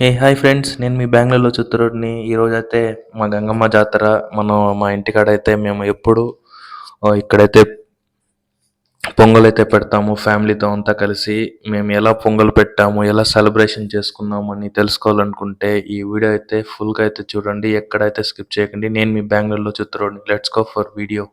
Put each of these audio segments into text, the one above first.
ఏ hi friends నేను మీ బెంగళూరులో చిత్తూరుని. ఈరోజైతే మా గంగమ్మ జాతర. మనం మా ఇంటికాడ అయితే మేము ఎప్పుడు ఇక్కడైతే పొంగల్ అయితే పెడతాము. ఫ్యామిలీతో అంతా కలిసి మేము ఎలా పొంగల్ పెట్టాము ఎలా సెలబ్రేషన్ చేసుకున్నాము అని తెలుసుకోవాలనుకుంటే ఈ వీడియో అయితే ఫుల్గా అయితే చూడండి. ఎక్కడైతే స్కిప్ చేయకండి. నేను మీ బెంగళూరులో చిత్తూరుని. Let's go for video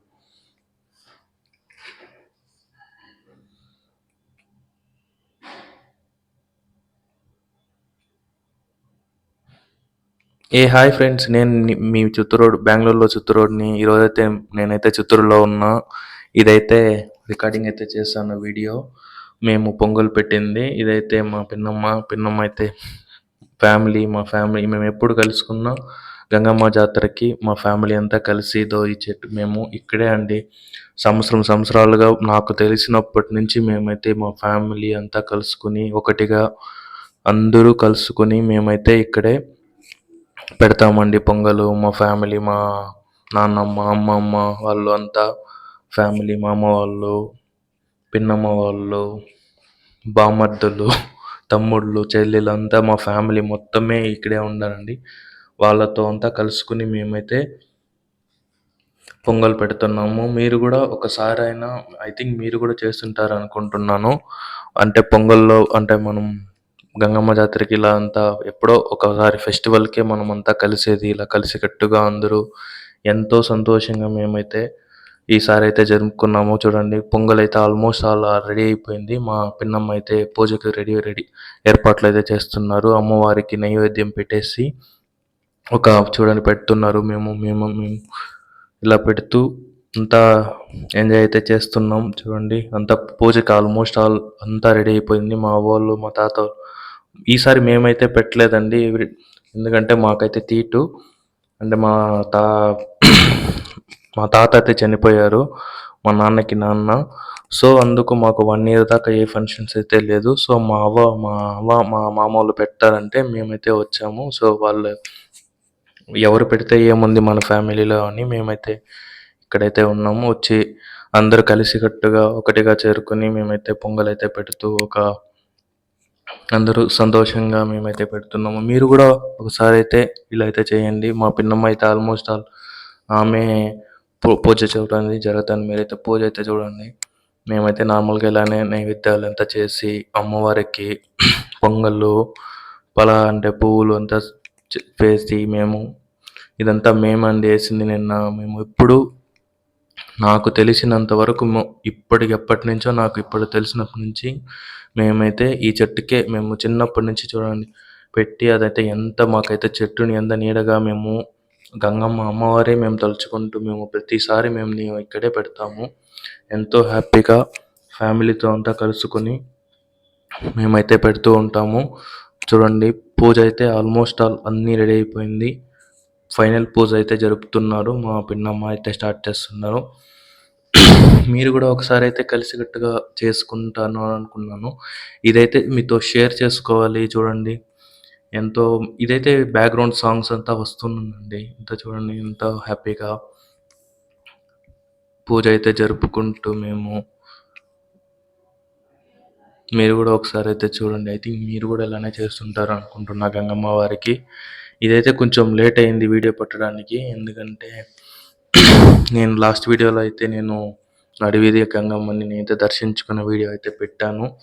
hey hi friends. నేను మీ చిత్తూరు బెంగళూరులో చిత్తూరుని ఈరోజైతే నేనైతే చిత్తూరులో ఉన్నా. ఇదైతే రికార్డింగ్ అయితే చేశాను వీడియో. మేము పొంగల్ పెట్టింది. ఇదైతే మా పిన్నమ్మ పిన్నమ్మ అయితే ఫ్యామిలీ మా ఫ్యామిలీ మేము ఎప్పుడు కలుసుకున్నా గంగమ్మ జాతరకి మా ఫ్యామిలీ అంతా కలిసి దోయి చెట్టు మేము ఇక్కడే అండి. సంవత్సరం సంవత్సరాలుగా నాకు తెలిసినప్పటి నుంచి మేమైతే మా ఫ్యామిలీ అంతా కలుసుకుని ఒకటిగా అందరూ కలుసుకుని మేమైతే ఇక్కడే పెడతామండి పొంగలు మా ఫ్యామిలీ మా నాన్నమ్మ అమ్మమ్మ వాళ్ళు అంతా. ఫ్యామిలీ మా అమ్మ వాళ్ళు పిన్నమ్మ వాళ్ళు బామర్దులు తమ్ముళ్ళు చెల్లెలు అంతా మా ఫ్యామిలీ మొత్తమే ఇక్కడే ఉండాలండి. వాళ్ళతో అంతా కలుసుకుని మేమైతే పొంగల్ పెడుతున్నాము. మీరు కూడా ఒకసారి అయినా ఐ థింక్ మీరు కూడా చేస్తుంటారు అనుకుంటున్నాను అంటే పొంగల్లో అంటే మనం గంగమ్మ జాతరకి ఇలా అంతా ఎప్పుడో ఒకసారి ఫెస్టివల్కే మనం అంతా కలిసేది ఇలా కలిసికట్టుగా అందరూ ఎంతో సంతోషంగా మేమైతే ఈసారి అయితే జరుపుకున్నాము. చూడండి పొంగల్ అయితే ఆల్మోస్ట్ అలా రెడీ అయిపోయింది. మా పిన్నమ్మ అయితే పూజకి రెడీ రెడీ ఏర్పాట్లు అయితే చేస్తున్నారు. అమ్మవారికి నైవేద్యం పెట్టేసి ఒక చూడండి పెడుతున్నారు. మేము మేము మేము ఇలా పెడుతూ అంతా ఎంజాయ్ అయితే చేస్తున్నాం. చూడండి అంతా పూజకి ఆల్మోస్ట్ ఆల్ అంతా రెడీ అయిపోయింది. మా వాళ్ళు మా తాత ఈసారి మేమైతే పెట్టలేదండి. ఎందుకంటే మాకైతే తీటు అంటే మా తా మా తాత అయితే చనిపోయారు మా నాన్నకి నాన్న. సో అందుకు మాకు వన్ ఇయర్ దాకా ఏ ఫంక్షన్స్ అయితే లేదు. సో మా అవ్వ మా అవ్వ మా మామ వాళ్ళు పెట్టారంటే మేమైతే వచ్చాము. సో వాళ్ళు ఎవరు పెడితే ఏముంది మన ఫ్యామిలీలో అని మేమైతే ఇక్కడైతే ఉన్నాము. వచ్చి అందరూ కలిసికట్టుగా ఒకటిగా చేరుకొని మేమైతే పొంగల్ అయితే పెడుతూ ఒక అందరూ సంతోషంగా మేమైతే పెడుతున్నాము. మీరు కూడా ఒకసారి అయితే ఇలా అయితే చేయండి. మా పిన్నమ్మ అయితే ఆల్మోస్ట్ ఆల్ ఆమె పూ- పూజ చూడండి జరుగుతుంది. మీరైతే పూజ అయితే చూడండి. మేమైతే నార్మల్గా ఇలానే నైవేద్యాలు అంతా చేసి అమ్మవారికి పొంగళ్ళు పలా అంటే పువ్వులు అంతా వేసి మేము ఇదంతా మేమండి వేసింది నిన్న. మేము ఎప్పుడు నాకు తెలిసినంత వరకు ఇప్పటికి ఎప్పటి నుంచో నాకు ఇప్పుడు తెలిసినప్పటి నుంచి మేమైతే ఈ చెట్టుకే మేము చిన్నప్పటి నుంచి చూడండి పెట్టి అదైతే ఎంత మాకైతే చెట్టుని ఎంత నీడగా మేము గంగమ్మ అమ్మవారే మేము తలుచుకుంటూ మేము ప్రతిసారి మేము నేను ఇక్కడే పెడతాము. ఎంతో హ్యాపీగా ఫ్యామిలీతో అంతా కలుసుకొని మేమైతే పెడుతూ ఉంటాము. చూడండి పూజ అయితే ఆల్మోస్ట్ ఆల్ అన్నీ రెడీ అయిపోయింది. ఫైనల్ పూజ అయితే జరుపుతున్నారు. మా పిన్నమ్మ అయితే స్టార్ట్ చేస్తున్నారు. మీరు కూడా ఒకసారి అయితే కలిసికట్టుగా చేసుకుంటాను అనుకున్నాను. ఇదైతే మీతో షేర్ చేసుకోవాలి చూడండి. ఎంతో ఇదైతే బ్యాక్గ్రౌండ్ సాంగ్స్ అంతా వస్తుందండి. ఇంత చూడండి ఎంత హ్యాపీగా పూజ అయితే జరుపుకుంటూ మేము. మీరు కూడా ఒకసారి అయితే చూడండి. ఐ థింక్ మీరు కూడా ఇలానే చేస్తుంటారు అనుకుంటున్నా గంగమ్మ వారికి. ఇదైతే కొంచెం లేట్ అయింది వీడియో పెట్టడానికి. ఎందుకంటే నేను లాస్ట్ వీడియోలో అయితే నేను అడవిది గంగమ్మని నేనైతే దర్శించుకున్న వీడియో అయితే పెట్టాను.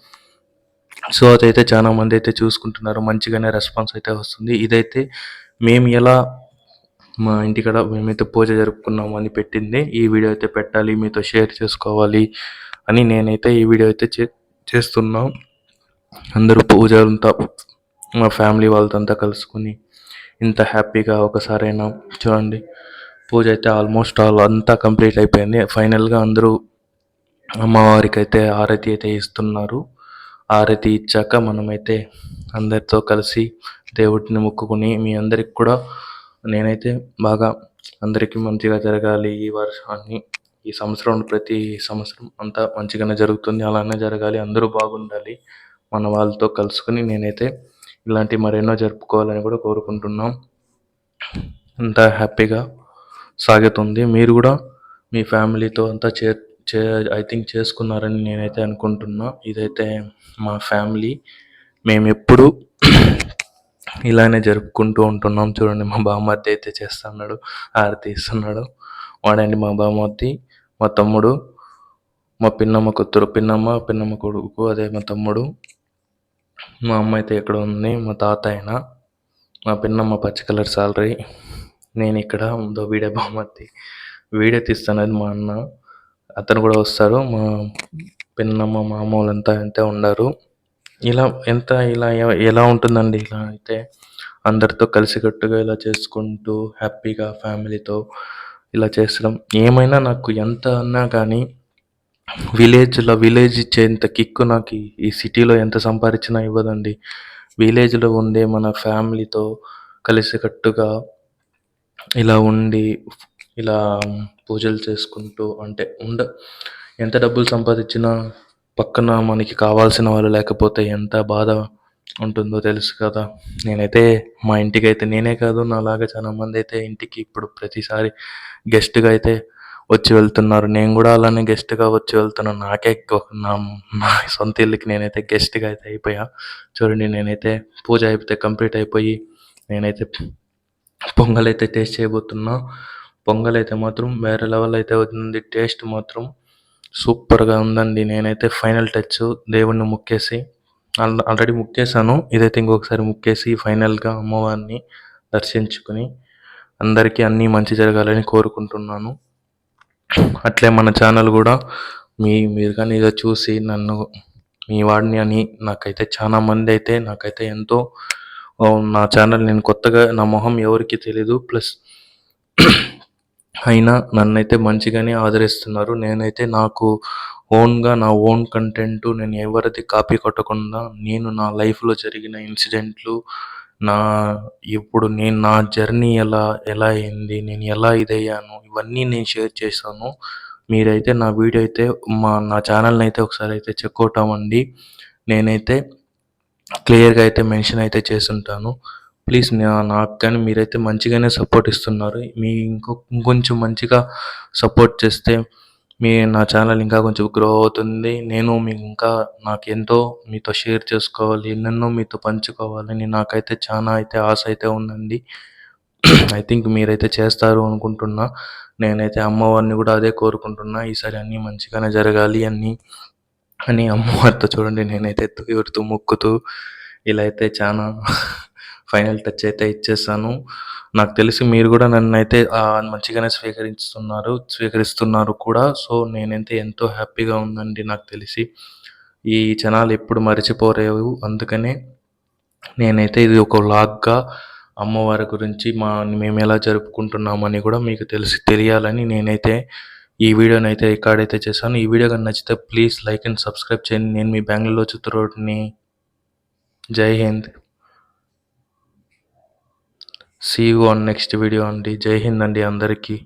సో అదైతే చాలా మంది అయితే చూసుకుంటున్నారు. మంచిగానే రెస్పాన్స్ అయితే వస్తుంది. ఇదైతే మేము ఎలా మా ఇంటికాడ మేమైతే పూజ జరుపుకున్నాము అని పెట్టింది. ఈ వీడియో అయితే పెట్టాలి మీతో షేర్ చేసుకోవాలి అని నేనైతే ఈ వీడియో అయితే చే- చేస్తున్నాం. అందరూ పూజ అంతా మా ఫ్యామిలీ వాళ్ళతో అంతా కలుసుకుని ఇంత హ్యాపీగా ఒకసారైనా చూడండి. పూజ అయితే ఆల్మోస్ట్ ఆల్ అంతా కంప్లీట్ అయిపోయింది. ఫైనల్గా అందరూ అమ్మవారికి అయితే ఆరతి అయితే ఇస్తున్నారు. ఆరతి ఇచ్చాక మనమైతే అందరితో కలిసి దేవుడిని మొక్కుకుని మీ అందరికి కూడా నేనైతే బాగా అందరికీ మంచిగా జరగాలి ఈ వర్షాన్ని. ఈ సంవత్సరం ప్రతి సంవత్సరం అంతా మంచిగానే జరుగుతుంది. అలానే జరగాలి. అందరూ బాగుండాలి. మన వాళ్ళతో కలుసుకుని నేనైతే ఇలాంటి మరెన్నో జరుపుకోవాలని కూడా కోరుకుంటున్నాం అంతా హ్యాపీగా సాగుతుంది మీరు కూడా మీ ఫ్యామిలీతో అంతా చే చే ఐ థింక్ చేసుకున్నారని నేనైతే అనుకుంటున్నా ఇదైతే మా ఫ్యామిలీ మేము ఎప్పుడు ఇలానే జరుపుకుంటూ ఉంటున్నాం. చూడండి మా బామ్మర్ది అయితే చేస్తున్నాడు. హారతి ఇస్తున్నాడు. వాడండి మా బామ్మర్ది. మా తమ్ముడు, మా పిన్నమ్మ కూతురు. పిన్నమ్మ, పిన్నమ్మ కొడుకు అదే మా తమ్ముడు. మా అమ్మ అయితే ఇక్కడ ఉంది. మా తాత ఆయన. మా పిన్నమ్మ పచ్చ కలర్ సాలరీ. నేను ఇక్కడ ఉందో వీడే బహుమతి వీడియో తీస్తున్నది మా అన్న. అతను కూడా వస్తారు. మా పిన్నమ్మ, మామ వాళ్ళంతా అంతే ఉన్నారు ఇలా ఎంత ఇలా ఎలా ఉంటుందండి ఇలా అయితే అందరితో కలిసికట్టుగా ఇలా చేసుకుంటూ హ్యాపీగా ఫ్యామిలీతో ఇలా చేసడం. ఏమైనా నాకు ఎంత అన్నా కానీ విలేజ్‌లో విలేజ్ ఇచ్చేంత కిక్కు నాకు ఈ సిటీలో ఎంత సంపాదించినా ఇవ్వదండి. విలేజ్‌లో ఉండే మన ఫ్యామిలీతో కలిసికట్టుగా ఇలా ఉండి ఇలా పూజలు చేసుకుంటూ అంటే ఉండ ఎంత డబ్బులు సంపాదించినా పక్కన మనకి కావాల్సిన వాళ్ళు లేకపోతే ఎంత బాధ ఉంటుందో తెలుసు కదా! నేనైతే మా ఇంటికైతే నేనే కాదు నాలాగా చాలా అయితే ఇంటికి ఇప్పుడు ప్రతిసారి గెస్ట్‌గా అయితే వచ్చి వెళ్తున్నారు. నేను కూడా అలానే గెస్ట్‌గా వచ్చి వెళ్తున్నాను. నాకే నా నా సొంత ఇల్లుకి నేనైతే గెస్ట్‌గా అయితే అయిపోయా. చూడండి నేనైతే పూజ అయిపోతే కంప్లీట్ అయిపోయి నేనైతే పొంగల్ అయితే టేస్ట్ చేయబోతున్నా. పొంగల్ అయితే మాత్రం వేరే లెవెల్ అయితే ఉంది. టేస్ట్ మాత్రం సూపర్‌గా ఉందండి. నేనైతే ఫైనల్ టచ్ దేవుణ్ణి మొక్కేసి ఆల్రెడీ మొక్కేసాను. ఇదైతే ఇంకొకసారి ముక్కేసి ఫైనల్‌గా అమ్మవారిని దర్శించుకొని అందరికీ అన్నీ మంచి జరగాలని కోరుకుంటున్నాను. అట్లే మన ఛానల్ కూడా మీ మీరు కానీ ఏదో చూసి నన్ను మీ వాడిని అని నాకైతే చాలా మంది అయితే నాకైతే ఎంతో నా ఛానల్ నేను కొత్తగా నా మొహం ఎవరికీ తెలీదు. ప్లస్ అయినా నన్నైతే మంచిగానే ఆదరిస్తున్నారు. నేనైతే నాకు ఓన్‌గా నా ఓన్ కంటెంట్ నేను ఎవరిది కాపీ కొట్టకుండా నేను నా లైఫ్‌లో జరిగిన ఇన్సిడెంట్లు నా ఇప్పుడు నేను నా జర్నీ ఎలా ఎలా అయింది? నేను ఎలా ఇదయ్యాను? ఇవన్నీ నేను షేర్ చేశాను. మీరైతే నా వీడియో అయితే మా నా ఛానల్‌ని అయితే ఒకసారి అయితే చెక్‌ఔట్ అవ్వండి. నేనైతే క్లియర్‌గా అయితే మెన్షన్ అయితే చేస్తుంటాను ప్లీజ్ నాకు కానీ మీరైతే మంచిగానే సపోర్ట్ ఇస్తున్నారు. మీ ఇంకొక ఇంకొంచెం మంచిగా సపోర్ట్ చేస్తే మీ నా ఛానల్ ఇంకా కొంచెం గ్రో అవుతుంది. నేను మీకు ఇంకా నాకెంతో మీతో షేర్ చేసుకోవాలి. ఎన్నెన్నో మీతో పంచుకోవాలని నాకైతే చాలా అయితే ఆశ అయితే ఉందండి. ఐ థింక్ మీరైతే చేస్తారు అనుకుంటున్నా. నేనైతే అమ్మవారిని కూడా అదే కోరుకుంటున్నా. ఈసారి అన్నీ మంచిగానే జరగాలి అన్నీ అని అమ్మవారితో చూడండి నేనైతే దేవుడితో మొక్కుతూ ఇలా అయితే చాలా ఫైనల్ టచ్ అయితే ఇచ్చేసాను. నాకు తెలిసి మీరు కూడా నన్ను అయితే మంచిగానే స్వీకరిస్తున్నారు స్వీకరిస్తున్నారు కూడా. సో నేనైతే ఎంతో హ్యాపీగా ఉందండి నాకు తెలిసి. ఈ జనాలు ఎప్పుడు మరిచిపోరేవు అందుకనే నేనైతే ఇది ఒక లాగ్గా అమ్మవారి గురించి మా మేము ఎలా జరుపుకుంటున్నామని కూడా మీకు తెలిసి తెలియాలని నేనైతే ఈ వీడియోనైతే రికార్డ్ అయితే చేశాను. ఈ వీడియో కానీ నచ్చితే ప్లీజ్ లైక్ అండ్ సబ్స్క్రైబ్ చేయండి. నేను మీ బెంగళూరు చిత్రోడ్ని జై Hind. See you on next video అండి. జై హింద్ అండి అందరికీ.